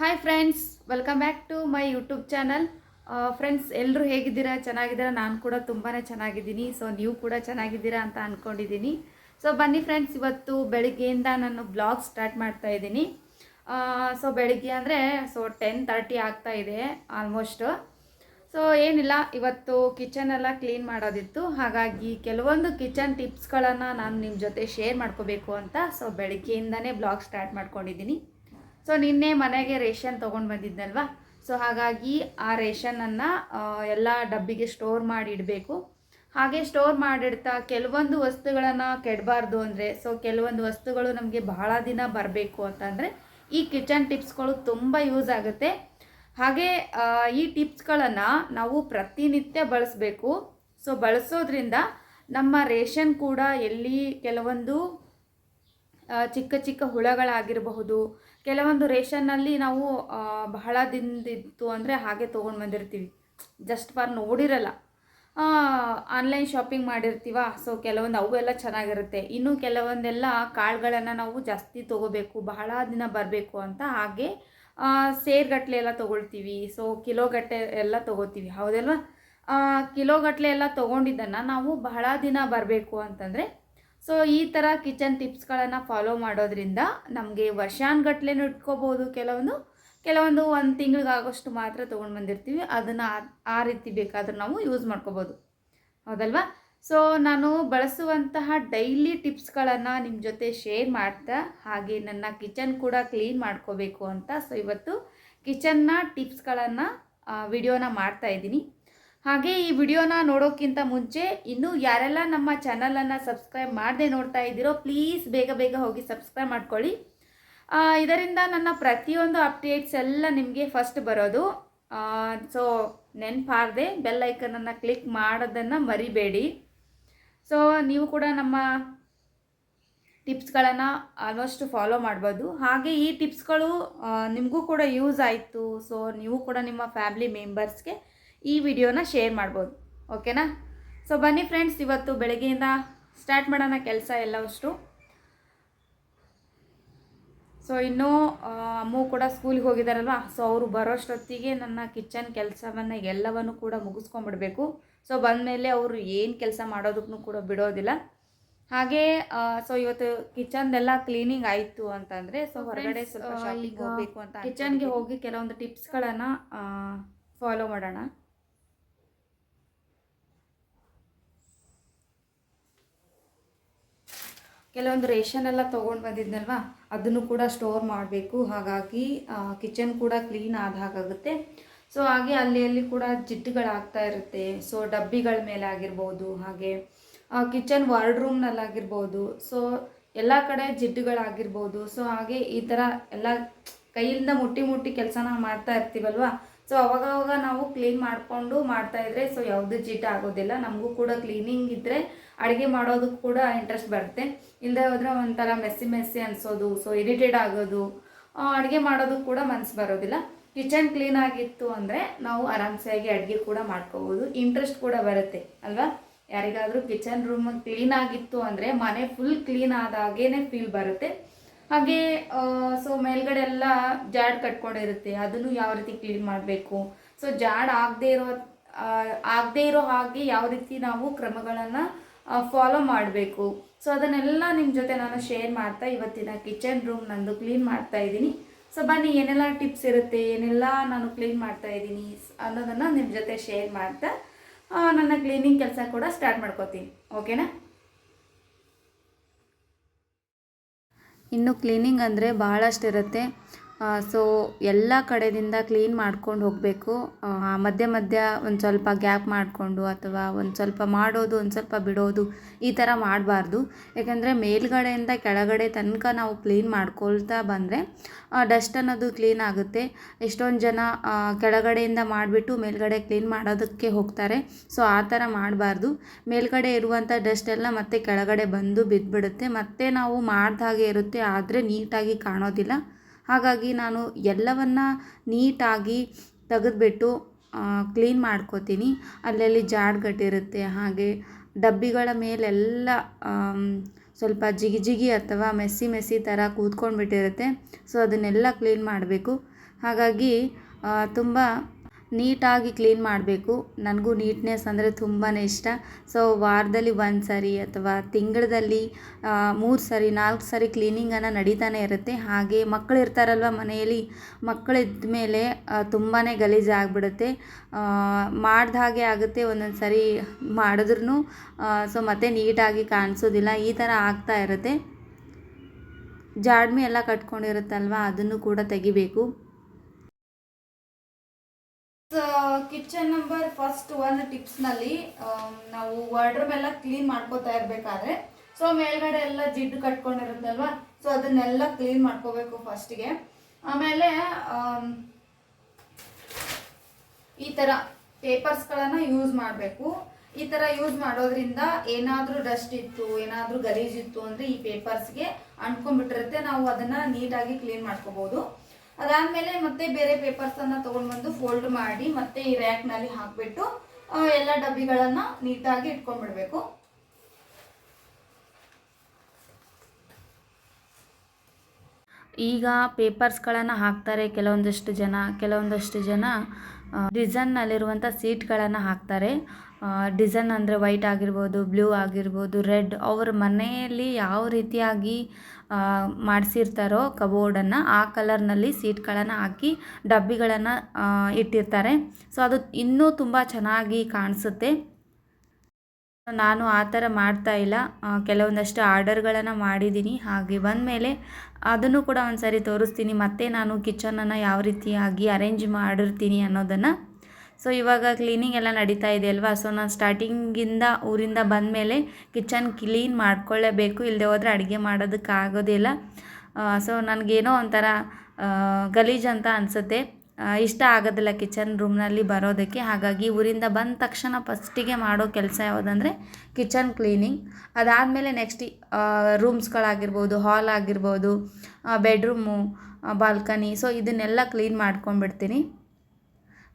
Hi friends welcome back to my YouTube channel friends ಎಲ್ಲರೂ ಹೇಗಿದ್ದೀರಾ? ಚೆನ್ನಾಗಿದ್ದೀರಾ? ನಾನು ಕೂಡ ತುಂಬಾ ಚೆನ್ನಾಗಿದ್ದೀನಿ. ಸೊ ನೀವು ಕೂಡ ಚೆನ್ನಾಗಿದ್ದೀರಾ ಅಂತ ಅಂದ್ಕೊಂಡಿದ್ದೀನಿ ಸೊ ಬನ್ನಿ ಫ್ರೆಂಡ್ಸ್ ಇವತ್ತು ಬೆಳಿಗ್ಗೆಯಿಂದ ನಾನು ಬ್ಲಾಗ್ ಸ್ಟಾರ್ಟ್ ಮಾಡ್ತಾ ಇದ್ದೀನಿ. ಸೊ ಬೆಳಿಗ್ಗೆ ಅಂದರೆ ಸೊ ಟೆನ್ ತರ್ಟಿ ಆಗ್ತಾ ಇದೆ ಆಲ್ಮೋಸ್ಟ್ ಸೊ ಏನಿಲ್ಲ, ಇವತ್ತು ಕಿಚನ್ ಎಲ್ಲ ಕ್ಲೀನ್ ಮಾಡೋದಿತ್ತು. ಹಾಗಾಗಿ, ಕೆಲವೊಂದು ಕಿಚನ್ ಟಿಪ್ಸ್ಗಳನ್ನು ನಾನು ನಿಮ್ಮ ಜೊತೆ ಶೇರ್ ಮಾಡ್ಕೋಬೇಕು ಅಂತ ಸೊ ಬೆಳಿಗ್ಗೆಯಿಂದನೇ ಬ್ಲಾಗ್ ಸ್ಟಾರ್ಟ್ ಮಾಡ್ಕೊಂಡಿದ್ದೀನಿ. ಸೊ ನಿನ್ನೆ ಮನೆಗೆ ರೇಷನ್ ತೊಗೊಂಡು ಬಂದಿದ್ದಲ್ವಾ ಸೊ ಹಾಗಾಗಿ ಆ ರೇಷನನ್ನು ಎಲ್ಲ ಡಬ್ಬಿಗೆ ಸ್ಟೋರ್ ಮಾಡಿ ಇಡಬೇಕು ಹಾಗೆ ಸ್ಟೋರ್ ಮಾಡಿಡ್ತಾ ಕೆಲವೊಂದು ವಸ್ತುಗಳನ್ನು ಕೆಡಬಾರ್ದು ಅಂದರೆ ಸೊ ಕೆಲವೊಂದು ವಸ್ತುಗಳು ನಮಗೆ ಬಹಳ ದಿನ ಬರಬೇಕು ಅಂತಂದರೆ ಈ ಕಿಚನ್ ಟಿಪ್ಸ್ಗಳು ತುಂಬ ಯೂಸ್ ಆಗುತ್ತೆ. ಹಾಗೆ ಈ ಟಿಪ್ಸ್ಗಳನ್ನು ನಾವು ಪ್ರತಿನಿತ್ಯ ಬಳಸಬೇಕು. ಸೊ ಬಳಸೋದ್ರಿಂದ ನಮ್ಮ ರೇಷನ್ ಕೂಡ ಎಲ್ಲಿ ಕೆಲವೊಂದು ಚಿಕ್ಕ ಚಿಕ್ಕ ಹುಳಗಳಾಗಿರಬಹುದು ಕೆಲವೊಂದು ರೇಷನ್ನಲ್ಲಿ ನಾವು ಬಹಳ ದಿನದಿತ್ತು ಅಂದರೆ ಹಾಗೆ ತೊಗೊಂಡು ಬಂದಿರ್ತೀವಿ. ಜಸ್ಟ್ ಫಾರ್ ನೋಡಿರಲ್ಲ. ಆನ್ಲೈನ್ ಶಾಪಿಂಗ್ ಮಾಡಿರ್ತೀವ ಸೊ ಕೆಲವೊಂದು ಅವೆಲ್ಲ ಚೆನ್ನಾಗಿರುತ್ತೆ. ಇನ್ನು ಕೆಲವೊಂದೆಲ್ಲ ಕಾಳುಗಳನ್ನು ನಾವು ಜಾಸ್ತಿ ತೊಗೋಬೇಕು, ಬಹಳ ದಿನ ಬರಬೇಕು ಅಂತ ಹಾಗೆ ಸೇರ್ಗಟ್ಟಲೆ ಎಲ್ಲ ತೊಗೊಳ್ತೀವಿ. ಸೊ ಕಿಲೋಗಟ್ಟಲೆ ಎಲ್ಲ ತೊಗೋತೀವಿ. ಹೌದಲ್ವಾ? ಕಿಲೋಗಟ್ಟಲೆ ಎಲ್ಲ ತೊಗೊಂಡಿದ್ದನ್ನು ನಾವು ಬಹಳ ದಿನ ಬರಬೇಕು ಅಂತಂದರೆ ಸೊ ಈ ಥರ ಕಿಚನ್ ಟಿಪ್ಸ್ಗಳನ್ನು ಫಾಲೋ ಮಾಡೋದ್ರಿಂದ ನಮಗೆ ವರ್ಷಾನುಗಟ್ಲೆನೂ ಇಟ್ಕೋಬೋದು. ಕೆಲವೊಂದು ಕೆಲವೊಂದು ಒಂದು ತಿಂಗಳಿಗಾಗೋಷ್ಟು ಮಾತ್ರ ತೊಗೊಂಡು ಬಂದಿರ್ತೀವಿ. ಅದನ್ನು ಆ ರೀತಿ ಬೇಕಾದರೂ ನಾವು ಯೂಸ್ ಮಾಡ್ಕೋಬೋದು. ಹೌದಲ್ವಾ? ಸೊ ನಾನು ಬಳಸುವಂತಹ ಡೈಲಿ ಟಿಪ್ಸ್ಗಳನ್ನು ನಿಮ್ಮ ಜೊತೆ ಶೇರ್ ಮಾಡ್ತಾ, ಹಾಗೆ ನನ್ನ ಕಿಚನ್ ಕೂಡ ಕ್ಲೀನ್ ಮಾಡ್ಕೋಬೇಕು ಅಂತ. ಸೊ ಇವತ್ತು ಕಿಚನ್ನ ಟಿಪ್ಸ್ಗಳನ್ನು ವಿಡಿಯೋನ ಮಾಡ್ತಾ ಇದ್ದೀನಿ. ಹಾಗೆ ಈ ವಿಡಿಯೋನ ನೋಡೋಕ್ಕಿಂತ ಮುಂಚೆ ಇನ್ನೂ ಯಾರೆಲ್ಲ ನಮ್ಮ ಚಾನಲನ್ನು ಸಬ್ಸ್ಕ್ರೈಬ್ ಮಾಡದೆ ನೋಡ್ತಾ ಇದ್ದೀರೋ ಪ್ಲೀಸ್ ಬೇಗ ಬೇಗ ಹೋಗಿ ಸಬ್ಸ್ಕ್ರೈಬ್ ಮಾಡ್ಕೊಳ್ಳಿ. ಇದರಿಂದ ನನ್ನ ಪ್ರತಿಯೊಂದು ಅಪ್ಡೇಟ್ಸ್ ಎಲ್ಲ ನಿಮಗೆ ಫಸ್ಟ್ ಬರೋದು. ಸೊ ನೆನಪಾರ್ದೆ ಬೆಲ್ ಐಕನನ್ನು ಕ್ಲಿಕ್ ಮಾಡೋದನ್ನು ಮರಿಬೇಡಿ. ಸೊ ನೀವು ಕೂಡ ನಮ್ಮ ಟಿಪ್ಸ್ಗಳನ್ನು ಆಲ್ಮೋಸ್ಟ್ ಫಾಲೋ ಮಾಡ್ಬೋದು. ಹಾಗೆ ಈ ಟಿಪ್ಸ್ಗಳು ನಿಮಗೂ ಕೂಡ ಯೂಸ್ ಆಯಿತು. ಸೊ ನೀವು ಕೂಡ ನಿಮ್ಮ ಫ್ಯಾಮಿಲಿ ಮೆಂಬರ್ಸ್ಗೆ ಈ ವಿಡಿಯೋನ ಶೇರ್ ಮಾಡ್ಬೋದು. ಓಕೆನಾ? ಸೊ ಬನ್ನಿ ಫ್ರೆಂಡ್ಸ್ ಇವತ್ತು ಬೆಳಗ್ಗೆಯಿಂದ ಸ್ಟಾರ್ಟ್ ಮಾಡೋಣ ಕೆಲಸ ಎಲ್ಲವಷ್ಟು. ಸೊ ಇನ್ನೂ ಅಮ್ಮು ಕೂಡ ಸ್ಕೂಲಿಗೆ ಹೋಗಿದ್ದಾರಲ್ವ ಸೊ ಅವರು ಬರೋಷ್ಟೊತ್ತಿಗೆ ನನ್ನ ಕಿಚನ್ ಕೆಲಸವನ್ನು ಎಲ್ಲವನ್ನು ಕೂಡ ಮುಗಿಸ್ಕೊಂಡ್ಬಿಡ್ಬೇಕು ಸೊ ಬಂದಮೇಲೆ ಅವರು ಏನು ಕೆಲಸ ಮಾಡೋದಕ್ಕೂ ಕೂಡ ಬಿಡೋದಿಲ್ಲ. ಹಾಗೆ ಸೊ ಇವತ್ತು ಕಿಚನ್ದೆಲ್ಲ ಕ್ಲೀನಿಂಗ್ ಆಯಿತು ಅಂತಂದರೆ ಸೊ ಹೊರಗಡೆ ಸ್ವಲ್ಪ ಶಾಪಿಂಗ್ ಹೋಗಬೇಕು ಅಂತ ಕಿಚನ್ಗೆ ಹೋಗಿ ಕೆಲವೊಂದು ಟಿಪ್ಸ್ಗಳನ್ನು ಫಾಲೋ ಮಾಡೋಣ. ಕೆಲವೊಂದು ರೇಷನ್ ಎಲ್ಲ ತೊಗೊಂಡು ಬಂದಿದ್ನಲ್ವಾ, ಅದನ್ನು ಕೂಡ ಸ್ಟೋರ್ ಮಾಡಬೇಕು. ಹಾಗಾಗಿ ಕಿಚನ್ ಕೂಡ ಕ್ಲೀನ್ ಆದ ಹಾಗಾಗುತ್ತೆ. ಸೊ ಹಾಗೆ ಅಲ್ಲಿ ಅಲ್ಲಿ ಕೂಡ ಜಿಡ್ಡುಗಳಾಗ್ತಾ ಇರುತ್ತೆ. ಸೊ ಡಬ್ಬಿಗಳ ಮೇಲೆ ಆಗಿರ್ಬೋದು, ಹಾಗೆ ಕಿಚನ್ ವಾರ್ಡ್ರೂಮ್ನಲ್ಲಾಗಿರ್ಬೋದು ಸೊ ಎಲ್ಲ ಕಡೆ ಜಿಡ್ಡುಗಳಾಗಿರ್ಬೋದು. ಸೊ ಹಾಗೆ ಈ ಥರ ಎಲ್ಲ ಕೈಯಿಂದ ಮುಟ್ಟಿ ಮುಟ್ಟಿ ಕೆಲಸನ ಮಾಡ್ತಾ ಇರ್ತೀವಲ್ವ? ಸೊ ಅವಾಗವಾಗ ಅವಾಗ ನಾವು ಕ್ಲೀನ್ ಮಾಡಿಕೊಂಡು ಮಾಡ್ತಾ ಇದ್ರೆ ಸೊ ಯಾವುದೇ ಜಿಡ್ಡು ಆಗೋದಿಲ್ಲ. ನಮಗೂ ಕೂಡ ಕ್ಲೀನಿಂಗ್ ಇದ್ದರೆ ಅಡುಗೆ ಮಾಡೋದು ಕೂಡ ಇಂಟ್ರೆಸ್ಟ್ ಬರುತ್ತೆ. ಇಲ್ಲದೆ ಹೋದ್ರೆ ಒಂಥರ ಮೆಸ್ಸಿ ಮೆಸ್ಸಿ ಅನಿಸೋದು ಸೊ ಇರಿಟೇಟ್ ಆಗೋದು ಅಡುಗೆ ಮಾಡೋದು ಕೂಡ ಮನಸ್ಸು ಬರೋದಿಲ್ಲ. ಕಿಚನ್ ಕ್ಲೀನ್ ಆಗಿತ್ತು ಅಂದರೆ ನಾವು ಆರಾಮ್ಸೆಯಾಗಿ ಅಡುಗೆ ಕೂಡ ಮಾಡ್ಕೋಬೋದು. ಇಂಟ್ರೆಸ್ಟ್ ಕೂಡ ಬರುತ್ತೆ, ಅಲ್ವಾ? ಯಾರಿಗಾದರೂ ಕಿಚನ್ ರೂಮ್ ಕ್ಲೀನ್ ಆಗಿತ್ತು ಅಂದರೆ ಮನೆ ಫುಲ್ ಕ್ಲೀನ್ ಆದಾಗೇನೆ ಫೀಲ್ ಬರುತ್ತೆ. ಹಾಗೆ ಸೊ ಮೇಲ್ಗಡೆ ಎಲ್ಲ ಜಾಡ್ ಕಟ್ಕೊಂಡಿರುತ್ತೆ, ಅದನ್ನು ಯಾವ ರೀತಿ ಕ್ಲೀನ್ ಮಾಡಬೇಕು? ಸೊ ಜಾಡ್ ಆಗದೆ ಇರೋ ಆಗದೆ ಇರೋ ಹಾಗೆ ಯಾವ ರೀತಿ ನಾವು ಕ್ರಮಗಳನ್ನು ಫಾಲೋ ಮಾಡಬೇಕು. ಸೊ ಅದನ್ನೆಲ್ಲ ನಿಮ್ಮ ಜೊತೆ ನಾನು ಶೇರ್ ಮಾಡ್ತಾ ಇವತ್ತಿನ ಕಿಚನ್ ರೂಮ್ ನಂದು ಕ್ಲೀನ್ ಮಾಡ್ತಾ ಇದ್ದೀನಿ. ಸೊ ಬನ್ನಿ, ಏನೆಲ್ಲ ಟಿಪ್ಸ್ ಇರುತ್ತೆ, ಏನೆಲ್ಲ ನಾನು ಕ್ಲೀನ್ ಮಾಡ್ತಾ ಇದ್ದೀನಿ ಅನ್ನೋದನ್ನು ನಿಮ್ಮ ಜೊತೆ ಶೇರ್ ಮಾಡ್ತಾ ನನ್ನ ಕ್ಲೀನಿಂಗ್ ಕೆಲಸ ಕೂಡ ಸ್ಟಾರ್ಟ್ ಮಾಡ್ಕೋತೀನಿ. ಓಕೆನಾ ಇನ್ನು ಕ್ಲೀನಿಂಗ್ ಅಂದರೆ ಬಹಳಷ್ಟು ಇರುತ್ತೆ ಸೊ ಎಲ್ಲ ಕಡೆಯಿಂದ ಕ್ಲೀನ್ ಮಾಡ್ಕೊಂಡು ಹೋಗಬೇಕು. ಮಧ್ಯ ಮಧ್ಯ ಒಂದು ಸ್ವಲ್ಪ ಗ್ಯಾಪ್ ಮಾಡಿಕೊಂಡು ಅಥವಾ ಒಂದು ಸ್ವಲ್ಪ ಮಾಡೋದು, ಒಂದು ಸ್ವಲ್ಪ ಬಿಡೋದು ಈ ಥರ ಮಾಡಬಾರ್ದು. ಯಾಕಂದರೆ ಮೇಲ್ಗಡೆಯಿಂದ ಕೆಳಗಡೆ ತನಕ ನಾವು ಕ್ಲೀನ್ ಮಾಡ್ಕೊಳ್ತಾ ಬಂದರೆ ಡಸ್ಟ್ ಅನ್ನೋದು ಕ್ಲೀನ್ ಆಗುತ್ತೆ. ಎಷ್ಟೊಂದು ಜನ ಕೆಳಗಡೆಯಿಂದ ಮಾಡಿಬಿಟ್ಟು ಮೇಲ್ಗಡೆ ಕ್ಲೀನ್ ಮಾಡೋದಕ್ಕೆ ಹೋಗ್ತಾರೆ. ಸೊ ಆ ಥರ ಮಾಡಬಾರ್ದು. ಮೇಲ್ಗಡೆ ಇರುವಂಥ ಡಸ್ಟ್ ಎಲ್ಲ ಮತ್ತೆ ಕೆಳಗಡೆ ಬಂದು ಬಿದ್ದುಬಿಡುತ್ತೆ ಮತ್ತೆ ನಾವು ಮಾಡ್ದ ಹಾಗೆ ಇರುತ್ತೆ, ಆದರೆ ನೀಟಾಗಿ ಕಾಣೋದಿಲ್ಲ. ಹಾಗಾಗಿ ನಾನು ಎಲ್ಲವನ್ನು ನೀಟಾಗಿ ತೆಗೆದ್ಬಿಟ್ಟು ಕ್ಲೀನ್ ಮಾಡ್ಕೋತೀನಿ. ಅಲ್ಲಲ್ಲಿ ಜಾಡ್ಗಟ್ಟಿರುತ್ತೆ ಹಾಗೆ ಡಬ್ಬಿಗಳ ಮೇಲೆಲ್ಲ ಸ್ವಲ್ಪ ಜಿಗಿ ಜಿಗಿ ಅಥವಾ ಮೆಸ್ಸಿ ಮೆಸ್ಸಿ ಥರ ಕೂತ್ಕೊಂಡ್ಬಿಟ್ಟಿರುತ್ತೆ. ಸೊ ಅದನ್ನೆಲ್ಲ ಕ್ಲೀನ್ ಮಾಡಬೇಕು. ಹಾಗಾಗಿ ತುಂಬ ನೀಟಾಗಿ ಕ್ಲೀನ್ ಮಾಡಬೇಕು. ನನಗೂ ನೀಟ್ನೆಸ್ ಅಂದರೆ ತುಂಬಾ ಇಷ್ಟ. ಸೊ, ವಾರದಲ್ಲಿ ಒಂದು ಸರಿ ಅಥವಾ ತಿಂಗಳಲ್ಲಿ ಮೂರು ಸರಿ, ನಾಲ್ಕು ಸರಿ ಕ್ಲೀನಿಂಗನ್ನು ನಡೀತಾನೆ ಇರುತ್ತೆ. ಹಾಗೆ ಮಕ್ಕಳು ಇರ್ತಾರಲ್ವ ಮನೆಯಲ್ಲಿ? ಮಕ್ಕಳಿದ್ದ ಮೇಲೆ ತುಂಬಾ ಗಲೀಜಾಗ್ಬಿಡುತ್ತೆ ಮಾಡ್ದ ಹಾಗೆ ಆಗುತ್ತೆ ಒಂದೊಂದು ಸರಿ ಮಾಡಿದ್ರೂ ಸೊ, ಮತ್ತೆ ನೀಟಾಗಿ ಕಾಣಿಸೋದಿಲ್ಲ. ಈ ಥರ ಆಗ್ತಾ ಇರುತ್ತೆ. ಜಾಡ್ಮಿ ಎಲ್ಲ ಕಟ್ಕೊಂಡಿರುತ್ತಲ್ವ? ಅದನ್ನು ಕೂಡ ತೆಗಿಬೇಕು. ಕಿಚನ್ ನಂಬರ್ ಫಸ್ಟ್ ಒಂದು ಟಿಪ್ಸ್ನಲ್ಲಿ ನಾವು ವಾರ್ಡ್ರೂಮ್ ಎಲ್ಲ ಕ್ಲೀನ್ ಮಾಡ್ಕೋತಾ ಇರಬೇಕಾದ್ರೆ ಸೊ ಮೇಲ್ಗಡೆ ಎಲ್ಲ ಜಿಡ್ಡು ಕಟ್ಕೊಂಡಿರುತ್ತಲ್ವಾ ಸೊ ಅದನ್ನೆಲ್ಲ ಕ್ಲೀನ್ ಮಾಡ್ಕೋಬೇಕು ಫಸ್ಟಿಗೆ ಆಮೇಲೆ ಆಮ್, ಈ ಥರ ಪೇಪರ್ಸ್ಗಳನ್ನು ಯೂಸ್ ಮಾಡಬೇಕು. ಈ ಥರ ಯೂಸ್ ಮಾಡೋದ್ರಿಂದ ಏನಾದರೂ ಡಸ್ಟ್ ಇತ್ತು ಏನಾದರೂ ಗಲೀಜಿತ್ತು ಅಂದರೆ ಈ ಪೇಪರ್ಸ್ಗೆ ಅಂಟ್ಕೊಂಡ್ಬಿಟ್ಟಿರುತ್ತೆ ನಾವು ಅದನ್ನು ನೀಟಾಗಿ ಕ್ಲೀನ್ ಮಾಡ್ಕೋಬೋದು. ಅದಾದಮೇಲೆ ಮತ್ತೆ ಬೇರೆ ಪೇಪರ್ಸನ್ನು ತಗೊಂಡ್ ಬಂದು ಫೋಲ್ಡ್ ಮಾಡಿ ಮತ್ತೆ ಈ ರ್ಯಾಕ್ನಲ್ಲಿ ಹಾಕಿಬಿಟ್ಟು ಎಲ್ಲ ಡಬ್ಬಿಗಳನ್ನು ನೀಟಾಗಿ ಇಟ್ಕೊಂಡ್ಬಿಡ್ಬೇಕು. ಈಗ ಪೇಪರ್ಸ್ಗಳನ್ನು ಹಾಕ್ತಾರೆ ಕೆಲವೊಂದಷ್ಟು ಜನ ಕೆಲವೊಂದಷ್ಟು ಜನ ಡಿಸೈನ್ನಲ್ಲಿರುವಂಥ ಸೀಟ್ಗಳನ್ನು ಹಾಕ್ತಾರೆ. ಡಿಸೈನ್ ಅಂದರೆ ವೈಟ್ ಆಗಿರ್ಬೋದು, ಬ್ಲೂ ಆಗಿರ್ಬೋದು, ರೆಡ್ ಅವ್ರ ಮನೆಯಲ್ಲಿ ಯಾವ ರೀತಿಯಾಗಿ ಮಾಡಿಸಿರ್ತಾರೋ ಕಬೋರ್ಡನ್ನು ಆ ಕಲರ್ನಲ್ಲಿ ಸೀಟ್ಗಳನ್ನು ಹಾಕಿ ಡಬ್ಬಿಗಳನ್ನು ಇಟ್ಟಿರ್ತಾರೆ. ಸೊ, ಅದು ಇನ್ನೂ ತುಂಬ ಚೆನ್ನಾಗಿ ಕಾಣಿಸುತ್ತೆ. ನಾನು ಆ ಥರ ಮಾಡ್ತಾ ಇಲ್ಲ. ಕೆಲವೊಂದಷ್ಟು ಆರ್ಡರ್ಗಳನ್ನು ಮಾಡಿದ್ದೀನಿ. ಹಾಗೆ ಬಂದಮೇಲೆ ಅದನ್ನು ಕೂಡ ಒಂದು ಸರಿ ತೋರಿಸ್ತೀನಿ. ಮತ್ತೆ ನಾನು ಕಿಚನನ್ನು ಯಾವ ರೀತಿಯಾಗಿ ಅರೇಂಜ್ ಮಾಡಿರ್ತೀನಿ ಅನ್ನೋದನ್ನು. ಸೊ ಇವಾಗ ಕ್ಲೀನಿಂಗ್ ಎಲ್ಲ ನಡೀತಾ ಇದೆ ಅಲ್ವಾ? ಸೊ ನಾನು ಸ್ಟಾರ್ಟಿಂಗಿಂದ ಊರಿಂದ ಬಂದ ಮೇಲೆ ಕಿಚನ್ ಕ್ಲೀನ್ ಮಾಡ್ಕೊಳ್ಳೇಬೇಕು. ಇಲ್ಲದೆ ಹೋದರೆ ಅಡುಗೆ ಮಾಡೋದಕ್ಕಾಗೋದಿಲ್ಲ ಸೊ ನನಗೇನೋ ಒಂಥರ ಗಲೀಜು ಅಂತ ಅನಿಸುತ್ತೆ. ಇಷ್ಟ ಆಗೋದಿಲ್ಲ ಕಿಚನ್ ರೂಮ್ನಲ್ಲಿ ಬರೋದಕ್ಕೆ. ಹಾಗಾಗಿ ಊರಿಂದ ಬಂದ ತಕ್ಷಣ ಫಸ್ಟಿಗೆ ಮಾಡೋ ಕೆಲಸ ಯಾವುದಂದರೆ ಕಿಚನ್ ಕ್ಲೀನಿಂಗ್ ಅದಾದಮೇಲೆ ನೆಕ್ಸ್ಟ್ ರೂಮ್ಸ್ಗಳಾಗಿರ್ಬೋದು ಹಾಲ್ ಆಗಿರ್ಬೋದು ಬೆಡ್ರೂಮು ಬಾಲ್ಕನಿ ಸೊ ಇದನ್ನೆಲ್ಲ ಕ್ಲೀನ್ ಮಾಡ್ಕೊಂಡ್ಬಿಡ್ತೀನಿ.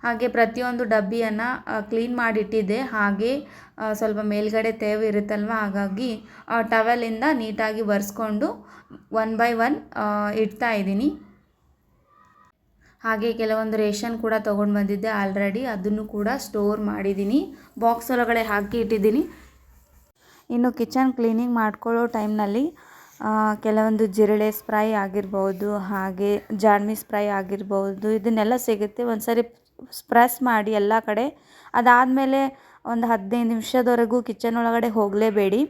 ಹಾಗೆ ಪ್ರತಿಯೊಂದು ಡಬ್ಬಿಯನ್ನು ಕ್ಲೀನ್ ಮಾಡಿಟ್ಟಿದ್ದೆ ಹಾಗೆ ಸ್ವಲ್ಪ ಮೇಲ್ಗಡೆ ತೇವ ಇರುತ್ತಲ್ವ? ಹಾಗಾಗಿ ಟವೆಲಿಂದ ನೀಟಾಗಿ ಒರೆಸ್ಕೊಂಡು ಒನ್ ಬೈ ಒನ್ ಇಡ್ತಾ ಇದ್ದೀನಿ. ಹಾಗೆ ಕೆಲವೊಂದು ರೇಷನ್ ಕೂಡ ತೊಗೊಂಡು ಬಂದಿದ್ದೆ ಆಲ್ರೆಡಿ ಅದನ್ನು ಕೂಡ ಸ್ಟೋರ್ ಮಾಡಿದ್ದೀನಿ. ಬಾಕ್ಸ್ ಒಳಗಡೆ ಹಾಕಿ ಇಟ್ಟಿದ್ದೀನಿ. ಇನ್ನು ಕಿಚನ್ ಕ್ಲೀನಿಂಗ್ ಮಾಡ್ಕೊಳ್ಳೋ ಟೈಮ್ನಲ್ಲಿ ಕೆಲವೊಂದು ಜಿರಳೆ ಸ್ಪ್ರೈ ಆಗಿರ್ಬೋದು, ಹಾಗೆ ಜಾಣ್ಮಿ ಸ್ಪ್ರೈ ಆಗಿರ್ಬೋದು, ಇದನ್ನೆಲ್ಲ ಸಿಗುತ್ತೆ. ಒಂದು ಸರಿ ಸ್ಪ್ರೆಸ್ ಮಾಡಿ ಎಲ್ಲ ಕಡೆ. ಅದಾದಮೇಲೆ ಒಂದು ಹದಿನೈದು ನಿಮಿಷದವರೆಗೂ ಕಿಚನ್ ಒಳಗಡೆ ಹೋಗಲೇಬೇಡಿ.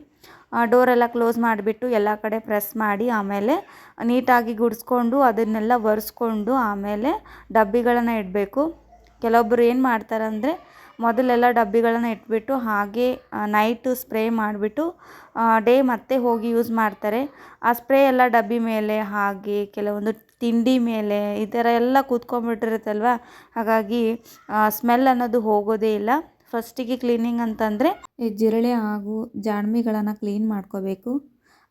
ಡೋರೆಲ್ಲ ಕ್ಲೋಸ್ ಮಾಡಿಬಿಟ್ಟು ಎಲ್ಲ ಕಡೆ ಪ್ರೆಸ್ ಮಾಡಿ ಆಮೇಲೆ ನೀಟಾಗಿ ಗುಡಿಸ್ಕೊಂಡು ಅದನ್ನೆಲ್ಲ ಒರೆಸ್ಕೊಂಡು ಆಮೇಲೆ ಡಬ್ಬಿಗಳನ್ನು ಇಡಬೇಕು. ಕೆಲವೊಬ್ಬರು ಏನು ಮಾಡ್ತಾರಂದರೆ ಮೊದಲೆಲ್ಲ ಡಬ್ಬಿಗಳನ್ನು ಇಟ್ಬಿಟ್ಟು ಹಾಗೆ ನೈಟು ಸ್ಪ್ರೇ ಮಾಡಿಬಿಟ್ಟು ಡೇ ಮತ್ತೆ ಹೋಗಿ ಯೂಸ್ ಮಾಡ್ತಾರೆ. ಆ ಸ್ಪ್ರೇ ಎಲ್ಲ ಡಬ್ಬಿ ಮೇಲೆ ಹಾಗೆ ಕೆಲವೊಂದು ತಿಂಡಿ ಮೇಲೆ ಈ ಥರ ಎಲ್ಲ ಕೂತ್ಕೊಂಡ್ಬಿಟ್ಟಿರುತ್ತಲ್ವ ಹಾಗಾಗಿ ಸ್ಮೆಲ್ ಅನ್ನೋದು ಹೋಗೋದೇ ಇಲ್ಲ. ಫಸ್ಟಿಗೆ ಕ್ಲೀನಿಂಗ್ ಅಂತಂದರೆ ಈ ಜಿರಳೆ ಹಾಗೂ ಜಾಣ್ಮೆಗಳನ್ನು ಕ್ಲೀನ್ ಮಾಡ್ಕೋಬೇಕು.